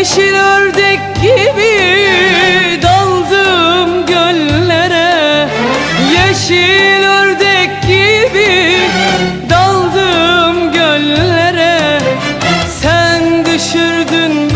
Yeşil ördek gibi daldım göllere. Yeşil ördek gibi daldım göllere. Sen düşürdün